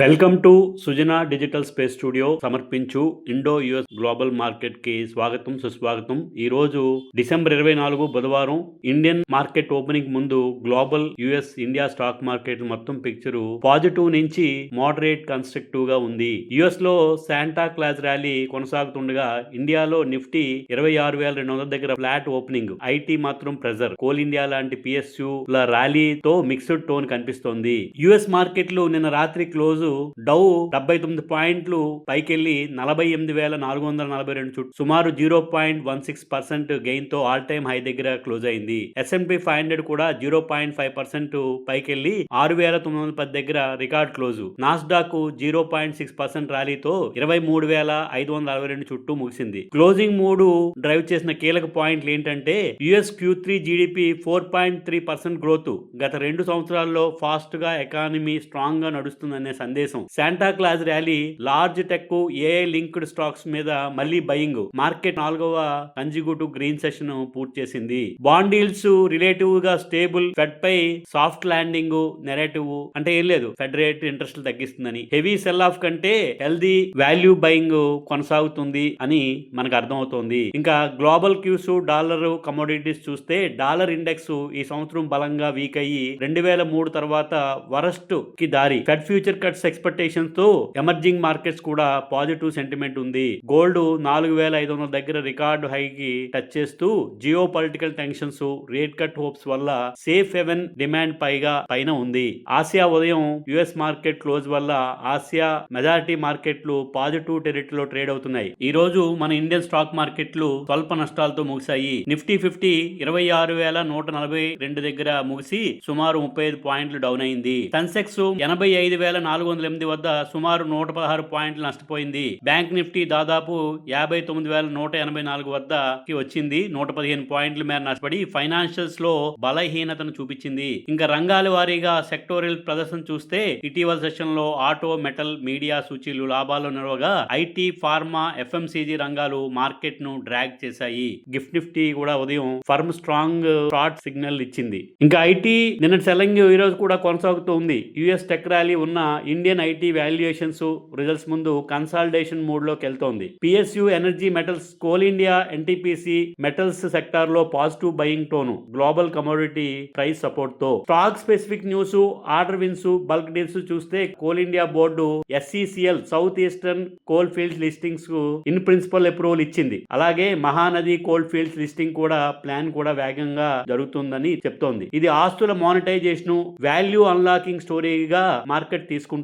Welcome to Sujana digital space studio సమర్పించు Indo US global మార్కెట్కి స్వాగతం సుస్వాగతం. ఈ రోజు డిసెంబర్ ఇరవై నాలుగు బుధవారం ఇండియన్ మార్కెట్ ఓపెనింగ్ ముందు global US India stock market మొత్తం పిక్చర్ పాజిటివ్ నుంచి మోడరేట్ కన్స్ట్రక్టివ్గా ఉంది. యుఎస్లో శాంటా క్లాస్ ర్యాలీ కొనసాగుతుండగా ఇండియాలో నిఫ్టీ ఇరవై ఆరు వేల రెండు వందల దగ్గర ఫ్లాట్ ఓపెనింగ్. ఐటీ మాత్రం ప్రెజర్. కోల్ ఇండియా లాంటి పిఎస్యు ల ర్యాలీతో మిక్స్డ్ టోన్ కనిపిస్తోంది. యుఎస్ మార్కెట్లు నిన్న రాత్రి క్లోజ్ డౌ డెబ్బై తొమ్మిది పాయింట్లు పైకెళ్ళి నలభై ఎనిమిది వేల నాలుగు వందల నలభై రెండు చుట్టూ సుమారు zero point one six percent గెయిన్తో all time high దగ్గర క్లోజ్ అయింది. ఎస్ఎన్పి ఫైవ్ హండ్రెడ్ కూడా జీరో పాయింట్ ఫైవ్ పర్సెంట్ పైకెళ్ళి ఆరు వేల తొమ్మిది వందల పది దగ్గర record close. Nasdaq zero point six percent ర్యాలీతో ఇరవై మూడు వేల ఐదు వందల అరవై రెండు చుట్టూ ముగిసింది. క్లోజింగ్ మూడు డ్రైవ్ చేసిన కీలక పాయింట్లు ఏంటంటే US Q three GDP four point three percent growth గత రెండు సంవత్సరాల్లో ఫాస్ట్గా ఎకానమీ స్ట్రాంగ్గా నడుస్తుందనే సందేశం Santa Claus rally large tech AI linked stocks మీద మళ్ళీ బయింగ్. మార్కెట్ నాలుగవ కంజిగూటు గ్రీన్ సెషన్ పూర్తి చేసింది. బాండ్ డీల్స్ రిలేటివ్గా స్టేబుల్ ఫెడ్ పై సాఫ్ట్ ల్యాండింగ్ నెరేటివ్ అంటే ఏం లేదు ఫెడ్ రేట్ ఇంట్రెస్ట్ తగ్గిస్తుందని. హెవీ సెల్ ఆఫ్ కంటే హెల్దీ వాల్యూ బయింగ్ కొనసాగుతుంది అని మనకు అర్థమవుతోంది. ఇంకా గ్లోబల్ క్యూస్ డాలర్ కమోడిటీస్ చూస్తే డాలర్ ఇండెక్స్ ఈ సంవత్సరం బలంగా వీక్ అయ్యి రెండు వేల మూడు తర్వాత వరస్ట్కి దారి. ఫెడ్ ఫ్యూచర్ కట్స్ ఎక్స్పెక్టేషన్స్తో ఎమర్జింగ్ మార్కెట్స్ కూడా పాజిటివ్ సెంటిమెంట్ ఉంది. గోల్డ్ నాలుగు వేల ఐదు వందల దగ్గర రికార్డు హైకి టచ్ చేస్తూ geopolitical tensions rate cut hopes వల్ల సేఫ్ హెవెన్ డిమాండ్ పైగా పైన ఉంది. ఆసియా ఉదయం యుఎస్ మార్కెట్ క్లోజ్ వల్ల ఆసియా మెజారిటీ మార్కెట్లు పాజిటివ్ టెరిటరీలో ట్రేడ్ అవుతున్నాయి. ఈ రోజు మన ఇండియన్ స్టాక్ మార్కెట్లు స్వల్ప నష్టాలతో ముగిశాయి. నిఫ్టీ ఫిఫ్టీ ఇరవై ఆరు వేల నూట నలభై రెండు దగ్గర ముగిసి సుమారు ముప్పై ఐదు పాయింట్లు డౌన్ అయింది. సెన్సెక్స్ ఎనభై ఐదు వేల నాలుగు వందల ఎనిమిది వద్ద సుమారు నూట పదహారు పాయింట్లు నష్టపోయింది. బ్యాంక్ నిఫ్టీ దాదాపు యాభై తొమ్మిది వేల నూట ఎనభై నాలుగు వద్దకి వచ్చింది. నూట పదిహేను పాయింట్ల మేర నష్టపడి ఫైనాన్షియల్స్లో బలహీనతను చూపించింది. ఇంకా రంగాల వారీగా సెక్టోరియల్ ప్రదర్శన చూస్తే ఇటీవల సెషన్లో ఆటో మెటల్ మీడియా సూచీలు లాభాలు నిలవగా ఐటీ ఫార్మా ఎఫ్ఎంసీజీ రంగాలు మార్కెట్ను డ్రాగ్ చేశాయి. గిఫ్ట్ నిఫ్టీ కూడా ఉదయం ఫర్మ్ స్ట్రాంగ్ షార్ట్ సిగ్నల్ ఇచ్చింది. ఇంకా ఐటీ నిన్న సెల్లింగ్ ఈ రోజు కూడా కొనసాగుతూ ఉంది. యుఎస్ టెక్ ర్యాలీ ఉన్న ఇండియన్ ఐటీ వాల్యుయేషన్స్ రిజల్ట్స్ ముందు కన్సాలిడేషన్ మూడ్లోకి వెళ్తోంది PSU energy metals Coal India NTPC metals సెక్టార్లో positive buying tone global commodity price సపోర్ట్తో. Stock specific news order wins bulk deals చూస్తే Coal India board SCCL South Eastern Coal Fields లిస్టింగ్స్కు in principle approval ఇచ్చింది. అలాగే Mahanadi coal fields listing కూడా plan కూడా వేగంగా జరుగుతుందని చెప్తోంది. ఇది ఆస్తుల మానిటైజేషన్ వాల్యూ అన్లాకింగ్ స్టోరీగా మార్కెట్ తీసుకుంటుంది.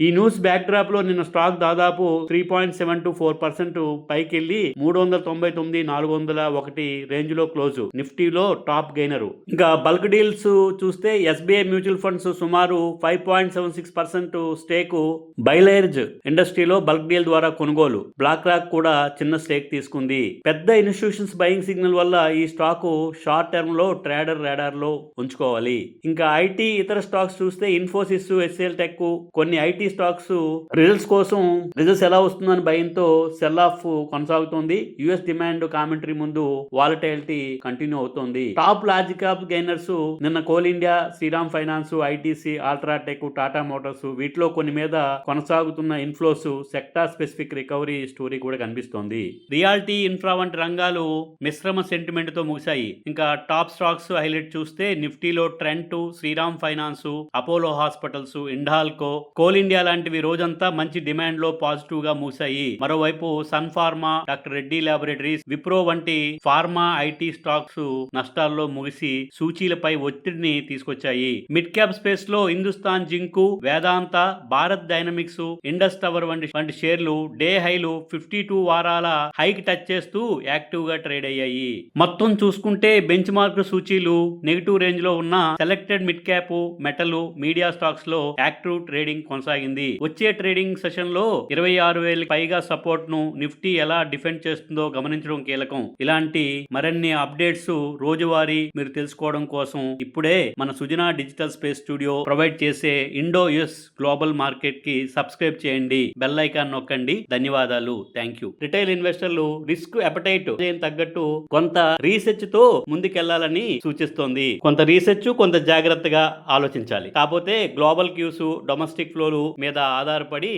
ఈ న్యూస్ బ్యాక్ డ్రాప్లో నిన్న స్టాక్ దాదాపు three point seven to four percent పైకి వెళ్ళి మూడు వందల తొంభై తొమ్మిది నాలుగు వందల ఒకటి రేంజ్లో క్లోజ్. నిఫ్టీలో టాప్ గెయినర్. ఇంకా బల్క్ డీల్స్ చూస్తే ఎస్బీఐ మ్యూచువల్ ఫండ్స్ సుమారు five point seven six percent stake బైలేర్జ్ ఇండస్ట్రీలో బల్క్ డీల్ ద్వారా కొనుగోలు. బ్లాక్ రాక్ కూడా చిన్న స్టేక్ తీసుకుంది. పెద్ద ఇన్స్టిట్యూషన్స్ బయింగ్ సిగ్నల్ వల్ల ఈ స్టాక్ షార్ట్ టర్మ్లో ట్రేడర్ రాడార్లో ఉంచుకోవాలి. ఇంకా ఐటీ ఇతర స్టాక్స్ చూస్తే ఇన్ఫోసిస్ ఎస్ఎల్ టెక్ కొన్ని ఐటీ స్టాక్స్ రిజల్ట్స్ కోసం రిజల్ట్స్ ఎలా వస్తుందని భయంతో సెల్ ఆఫ్ కొనసాగుతోంది. యుఎస్ డిమాండ్ కామెంటరీ ముందు వాలటైలిటీ కంటిన్యూ అవుతోంది. టాప్ లార్జ్ క్యాప్ గెయినర్స్ నిన్న Coal India Shriram finance ITC UltraTech Tata Motors వీటిలో కొన్ని మీద కొనసాగుతున్న inflows sector specific recovery story కూడా కనిపిస్తోంది. రియాలిటీ ఇన్ఫ్రా వంటి రంగాలు మిశ్రమ సెంటిమెంట్తో ముగిశాయి. ఇంకా టాప్ స్టాక్స్ హైలైట్ చూస్తే నిఫ్టీలో Trent Shriram finance Apollo hospitals Hindalco Coal India లాంటివి రోజంతా మంచి డిమాండ్లో పాజిటివ్గా మూసాయి. మరోవైపు Sun Pharma doctor Reddy laboratories Wipro వంటి ఫార్మా ఐటీ స్టాక్స్ నష్టాల్లో ముగిసి సూచీలపై ఒత్తిడిని తీసుకొచ్చాయి. మిడ్ క్యాప్ స్పేస్లో Hindustan zinc Vedanta Bharat dynamics Indus tower వంటి వంటి షేర్లు డే హైలు ఫిఫ్టీ టూ వారాల హైక్ టచ్ చేస్తూ యాక్టివ్గా ట్రేడ్ అయ్యాయి. మొత్తం చూసుకుంటే బెంచ్ మార్క్ సూచీలు నెగిటివ్ రేంజ్లో ఉన్న selected mid cap metal media స్టాక్స్లో యాక్టివ్ ట్రేడింగ్ కొనసాగింది. వచ్చే ట్రేడింగ్ సెషన్లో ఇరవై ఆరు వేల పైగా సపోర్ట్ను నిఫ్టీ ఎలా డిఫెండ్ చేస్తుందో గమనించడం కీలకం. ఇలాంటి మరిన్ని అప్డేట్స్ రోజువారీ మీరు తెలుసుకోవడం కోసం ఇప్పుడే మన Sujana digital space studio provide చేసే ఇండో యుఎస్ గ్లోబల్ మార్కెట్కి సబ్స్క్రైబ్ చేయండి. బెల్ ఐకాన్ నొక్కండి. ధన్యవాదాలు. Thank you. రిటైల్ ఇన్వెస్టర్లు రిస్క్ అపటైట్ తగ్గట్టు కొంత రీసెర్చ్తో ముందుకెళ్ళాలని సూచిస్తోంది. కొంత రీసెర్చ్ కొంత జాగ్రత్తగా ఆలోచించాలి. కాకపోతే గ్లోబల్ క్యూస్ డొమెస్టిక్ డొమెస్టిక్ ఫ్లోలు మీద ఆధారపడి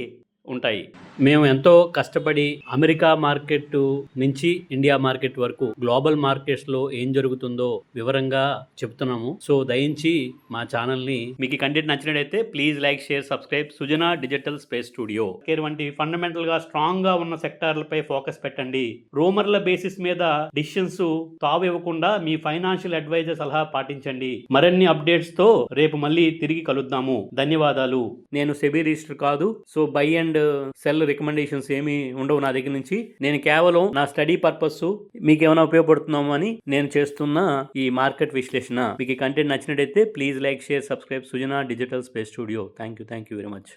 ఉంటాయి. మేము ఎంతో కష్టపడి అమెరికా మార్కెట్ నుంచి ఇండియా మార్కెట్ వరకు గ్లోబల్ మార్కెట్స్లో ఏం జరుగుతుందో వివరంగా చెప్తున్నాము. సో దయించి మా ఛానల్ని మీకు కంటెంట్ నచ్చినట్లయితే please like share subscribe. Sujana digital space studio. వంటి ఫండమెంటల్గా స్ట్రాంగ్గా ఉన్న సెక్టార్లపై ఫోకస్ పెట్టండి. రూమర్ల బేసిస్ మీద డిసిషన్స్ తావు ఇవ్వకుండా మీ ఫైనాన్షియల్ అడ్వైజర్ సలహా పాటించండి. మరిన్ని అప్డేట్స్తో రేపు మళ్ళీ తిరిగి కలుద్దాము. ధన్యవాదాలు. నేను సెబీ రిజిస్టర్ కాదు. So buy and sell recommendations ఏమి ఉండవు నా దగ్గర నుంచి. నేను కేవలం నా స్టడీ పర్పస్ మీకు ఏమైనా ఉపయోగపడుతున్నామో అని నేను చేస్తున్న ఈ మార్కెట్ విశ్లేషణ. మీకు కంటెంట్ నచ్చినట్టయితే please like share subscribe. Sujana digital space studio. Thank you thank you very much